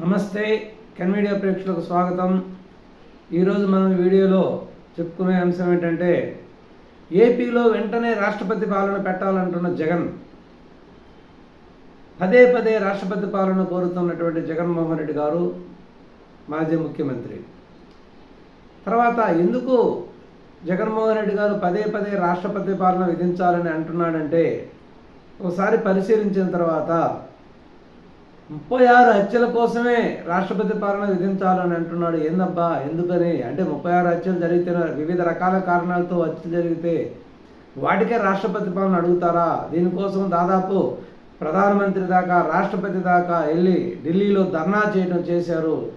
నమస్తే can media ప్రేక్షకులకు స్వాగతం. ఈరోజు మనం వీడియోలో చెప్పుకునే అంశం ఏంటంటే ఏపీలో వెంటనే రాష్ట్రపతి పాలన పెట్టాలంటున్న జగన్. పదే పదే రాష్ట్రపతి పాలన కోరుతున్నటువంటి జగన్మోహన్ రెడ్డి గారు మాజీ ముఖ్యమంత్రి. తర్వాత ఎందుకు జగన్మోహన్ రెడ్డి గారు పదే పదే రాష్ట్రపతి పాలన విధించాలని అంటున్నాడంటే ఒకసారి పరిశీలించిన తర్వాత ముప్పై ఆరు హత్యల కోసమే రాష్ట్రపతి పాలన విధించాలని అంటున్నాడు. ఏందబ్బా? ఎందుకని? అంటే ముప్పై ఆరు హత్యలు జరిగితే వివిధ రకాల కారణాలతో హత్యలు జరిగితే వాటికే రాష్ట్రపతి పాలన అడుగుతారా? దీనికోసం దాదాపు ప్రధానమంత్రి దాకా రాష్ట్రపతి దాకా వెళ్ళి ఢిల్లీలో ధర్నా చేయడం చేశారు.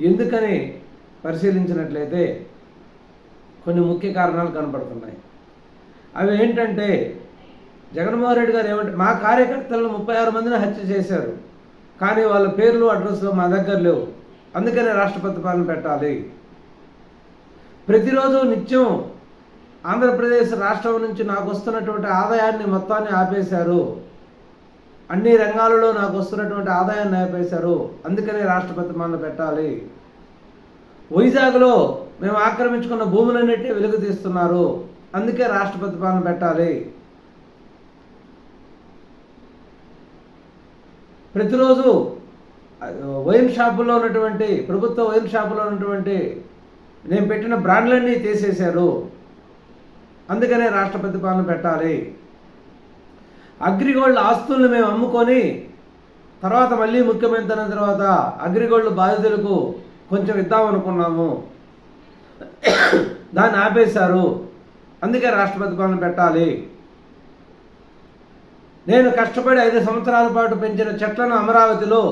ఎందుకని? పరిశీలించినట్లయితే కొన్ని ముఖ్య కారణాలు కనపడుతున్నాయి. అవి ఏంటంటే జగన్మోహన్ రెడ్డి గారు ఏమంటే మా కార్యకర్తలను ముప్పై ఆరు మందిని హత్య చేశారు. కానీ వాళ్ళ పేర్లు అడ్రస్లు మా దగ్గర లేవు. అందుకనే రాష్ట్రపతి పాలన పెట్టాలి. ప్రతిరోజు నిత్యం ఆంధ్రప్రదేశ్ రాష్ట్రం నుంచి నాకు వస్తున్నటువంటి ఆదాయాన్ని మొత్తాన్ని ఆపేశారు. అన్ని రంగాలలో నాకు వస్తున్నటువంటి ఆదాయాన్ని ఆపేశారు. అందుకనే రాష్ట్రపతి పాలన పెట్టాలి. వైజాగ్లో మేము ఆక్రమించుకున్న భూములన్నిటి వెలుగు తీస్తున్నారు. అందుకే రాష్ట్రపతి పాలన పెట్టాలి. ప్రతిరోజు వైన్ షాపులో ఉన్నటువంటి ప్రభుత్వ వైన్ షాపులో ఉన్నటువంటి నేను పెట్టిన బ్రాండ్లన్నీ తీసేశారు. అందుకనే రాష్ట్రపతి పాలన పెట్టాలి. అగ్రిగోల్డ్ ఆస్తులను మేము అమ్ముకొని తర్వాత మళ్ళీ ముఖ్యమంత్రి అయిన తర్వాత అగ్రిగోల్డ్ బాధితులకు కొంచెం ఇద్దామనుకున్నాము దాన్ని ఆపేశారు. అందుకే రాష్ట్రపతి పాలన పెట్టాలి. నేను కష్టపడి ఐదు సంవత్సరాల పాటు పెంచిన చెట్లను అమరావతిలో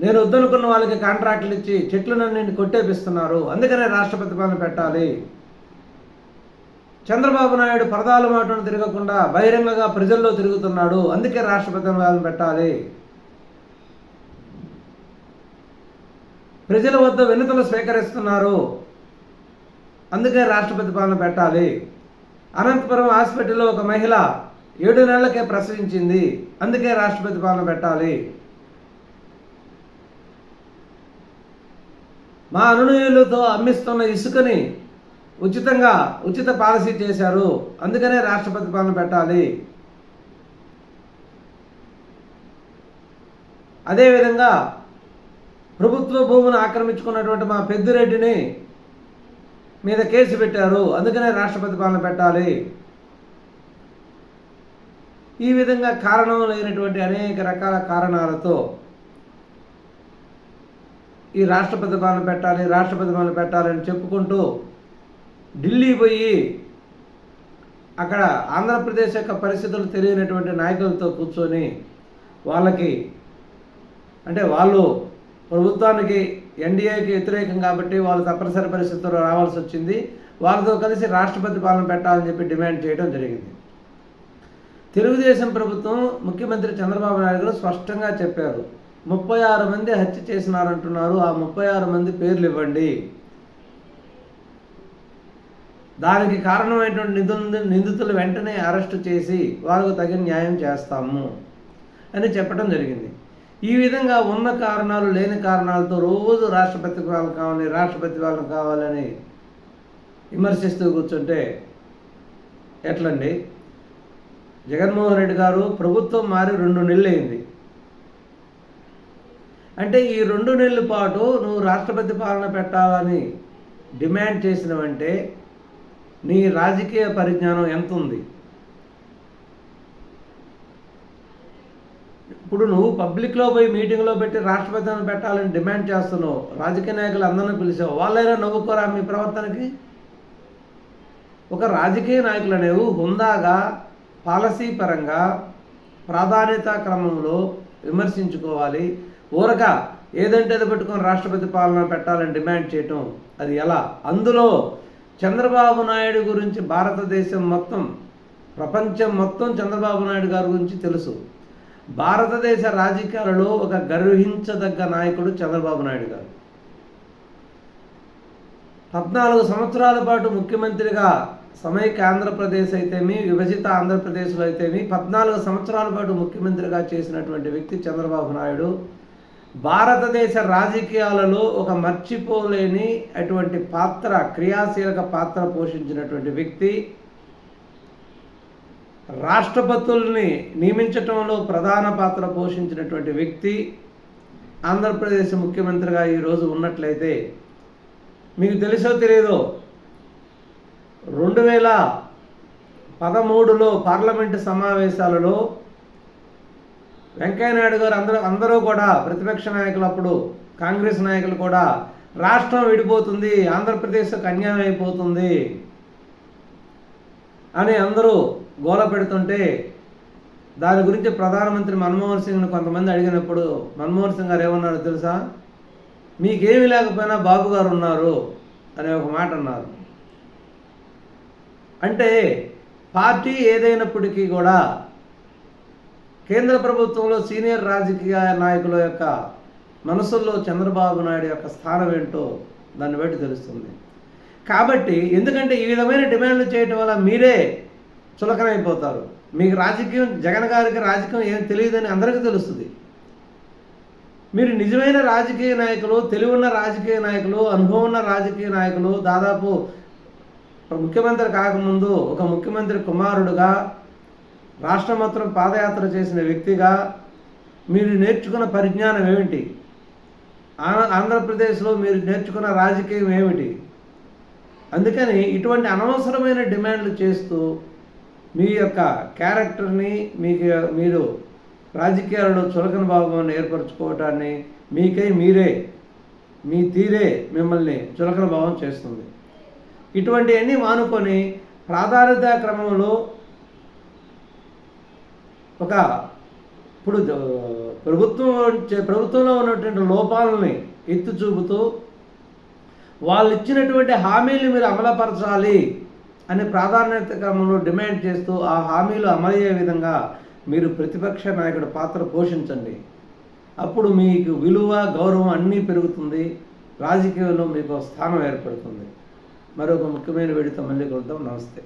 నేను వద్దనుకున్న వాళ్ళకి కాంట్రాక్టులు ఇచ్చి చెట్లనన్నింటిని కొట్టేపిస్తున్నారు. అందుకనే రాష్ట్రపతి పాలన పెట్టాలి. చంద్రబాబు నాయుడు పరదాల మాటను తిరగకుండా బహిరంగంగా ప్రజల్లో తిరుగుతున్నాడు. అందుకే రాష్ట్రపతి పాలన పెట్టాలి. ప్రజల వద్ద వినతులు స్వీకరిస్తున్నారు. అందుకే రాష్ట్రపతి పాలన పెట్టాలి. అనంతపురం హాస్పిటల్లో ఒక మహిళ ఏడు నెలలకే ప్రసవించింది. అందుకే రాష్ట్రపతి పాలన పెట్టాలి. మా అనునయులతో అమ్మిస్తున్న ఇసుకని ఉచితంగా ఉచిత పాలసీ చేశారు. అందుకనే రాష్ట్రపతి పాలన పెట్టాలి. అదేవిధంగా ప్రభుత్వ భూమును ఆక్రమించుకున్నటువంటి మా పెద్దిరెడ్డిని మీద కేసు పెట్టారు. అందుకనే రాష్ట్రపతి పాలన పెట్టాలి. ఈ విధంగా కారణం లేనటువంటి అనేక రకాల కారణాలతో ఈ రాష్ట్రపతి పాలన పెట్టాలి రాష్ట్రపతి పాలన పెట్టాలని చెప్పుకుంటూ ఢిల్లీ పోయి అక్కడ ఆంధ్రప్రదేశ్ యొక్క పరిస్థితులు తెలియనటువంటి నాయకులతో కూర్చొని వాళ్ళకి అంటే వాళ్ళు ప్రభుత్వానికి ఎన్డీఏకి వ్యతిరేకం కాబట్టి వాళ్ళు తప్పనిసరి పరిస్థితుల్లో రావాల్సి వచ్చింది. వాళ్ళతో కలిసి రాష్ట్రపతి పాలన పెట్టాలని చెప్పి డిమాండ్ చేయడం జరిగింది. తెలుగుదేశం ప్రభుత్వం ముఖ్యమంత్రి చంద్రబాబు నాయుడు గారు స్పష్టంగా చెప్పారు. ముప్పై ఆరు మంది హత్య చేసినారంటున్నారు. ఆ ముప్పై ఆరు మంది పేర్లు ఇవ్వండి. దానికి కారణమైనటువంటి నిధులు నిందితులు వెంటనే అరెస్టు చేసి వాళ్ళకు తగిన న్యాయం చేస్తాము అని చెప్పడం జరిగింది. ఈ విధంగా ఉన్న కారణాలు లేని కారణాలతో రోజు రాష్ట్రపతి వాళ్ళు కావాలి రాష్ట్రపతి వాళ్ళు కావాలని విమర్శిస్తూ కూర్చుంటే ఎట్లండి? జగన్మోహన్ రెడ్డి గారు ప్రభుత్వం మారి రెండు నెలలు అయింది. అంటే ఈ రెండు నెలల పాటు నువ్వు రాష్ట్రపతి పాలన పెట్టాలని డిమాండ్ చేసినవంటే నీ రాజకీయ పరిజ్ఞానం ఎంత ఉంది ఇప్పుడు నువ్వు పబ్లిక్లో పోయి మీటింగ్లో పెట్టి రాష్ట్రపతిని పెట్టాలని డిమాండ్ చేస్తున్నావు రాజకీయ నాయకులు అందరినీ పిలిచావు వాళ్ళైనా నవ్వుకోరా మీ ప్రవర్తనకి? ఒక రాజకీయ నాయకులు అనేవి హుందాగా పాలసీ పరంగా ప్రాధాన్యత క్రమంలో విమర్శించుకోవాలి. ఊరక ఏదంటే అది పెట్టుకొని రాష్ట్రపతి పాలన పెట్టాలని డిమాండ్ చేయటం అది ఎలా? అందులో చంద్రబాబు నాయుడు గురించి భారతదేశం మొత్తం ప్రపంచం మొత్తం చంద్రబాబు నాయుడు గారి గురించి తెలుసు. భారతదేశ రాజకీయాలలో ఒక గర్వించదగ్గ నాయకుడు చంద్రబాబు నాయుడు గారు. పద్నాలుగు సంవత్సరాల పాటు ముఖ్యమంత్రిగా సమైక్య ఆంధ్రప్రదేశ్ అయితేమి విభజిత ఆంధ్రప్రదేశ్లో అయితేమి పద్నాలుగు సంవత్సరాల పాటు ముఖ్యమంత్రిగా చేసినటువంటి వ్యక్తి చంద్రబాబు నాయుడు భారతదేశ రాజకీయాలలో ఒక మర్చిపోలేని అటువంటి పాత్ర క్రియాశీలక పాత్ర పోషించినటువంటి వ్యక్తి. రాష్ట్రపతుల్ని నియమించటంలో ప్రధాన పాత్ర పోషించినటువంటి వ్యక్తి ఆంధ్రప్రదేశ్ ముఖ్యమంత్రిగా ఈరోజు ఉన్నట్లయితే మీకు తెలుసో తెలియదో రెండు వేల పదమూడులో పార్లమెంటు సమావేశాలలో వెంకయ్యనాయుడు గారు అందరూ అందరూ కూడా ప్రతిపక్ష నాయకులు అప్పుడు కాంగ్రెస్ నాయకులు కూడా రాష్ట్రం విడిపోతుంది ఆంధ్రప్రదేశ్ అన్యాయం అయిపోతుంది అని అందరూ గోల పెడుతుంటే దాని గురించి ప్రధానమంత్రి మన్మోహన్ సింగ్ను కొంతమంది అడిగినప్పుడు మన్మోహన్ సింగ్ గారు ఏమన్నారో తెలుసా? మీకేమీ లేకపోయినా బాబు గారు ఉన్నారు అనే ఒక మాట అన్నారు. అంటే పార్టీ ఏదైనప్పటికీ కూడా కేంద్ర ప్రభుత్వంలో సీనియర్ రాజకీయ నాయకుల యొక్క మనసుల్లో చంద్రబాబు నాయుడు యొక్క స్థానం ఏంటో దాన్ని బట్టి తెలుస్తుంది. కాబట్టి ఎందుకంటే ఈ విధమైన డిమాండ్లు చేయటం వల్ల మీరే చులకనైపోతారు. మీకు రాజకీయం జగన్ గారికి రాజకీయం ఏం తెలియదని అందరికీ తెలుస్తుంది. మీరు నిజమైన రాజకీయ నాయకులు తెలివున్న రాజకీయ నాయకులు అనుభవం ఉన్న రాజకీయ నాయకులు దాదాపు ముఖ్యమంత్రి కాకముందు ఒక ముఖ్యమంత్రి కుమారుడుగా రాష్ట్ర మొత్తం పాదయాత్ర చేసిన వ్యక్తిగా మీరు నేర్చుకున్న పరిజ్ఞానం ఏమిటి? ఆ- ఆంధ్రప్రదేశ్లో మీరు నేర్చుకున్న రాజకీయం ఏమిటి? అందుకని ఇటువంటి అనవసరమైన డిమాండ్లు చేస్తూ మీ యొక్క క్యారెక్టర్ని మీకు మీరు రాజకీయాలలో చులకన భావం ఏర్పరచుకోవటాన్ని మీకై మీరే మీ తీరే మిమ్మల్ని చులకన భావం చేస్తుంది. ఇటువంటివన్నీ మానుకొని ప్రాధాన్యత క్రమంలో ఒక ఇప్పుడు ప్రభుత్వం చే- ప్రభుత్వంలో ఉన్నటువంటి లోపాలని ఎత్తి చూపుతూ వాళ్ళు ఇచ్చినటువంటి హామీలు మీరు అమలుపరచాలి. అనే ప్రాధాన్యత క్రమంలో డిమాండ్ చేస్తూ ఆ హామీలు అమలయ్యే విధంగా మీరు ప్రతిపక్ష నాయకుడి పాత్ర పోషించండి. అప్పుడు మీకు విలువ గౌరవం అన్నీ పెరుగుతుంది. రాజకీయంలో మీకు స్థానం ఏర్పడుతుంది. మరొక ముఖ్యమైన వేడితో మళ్ళీ కలుద్దాం. నమస్తే.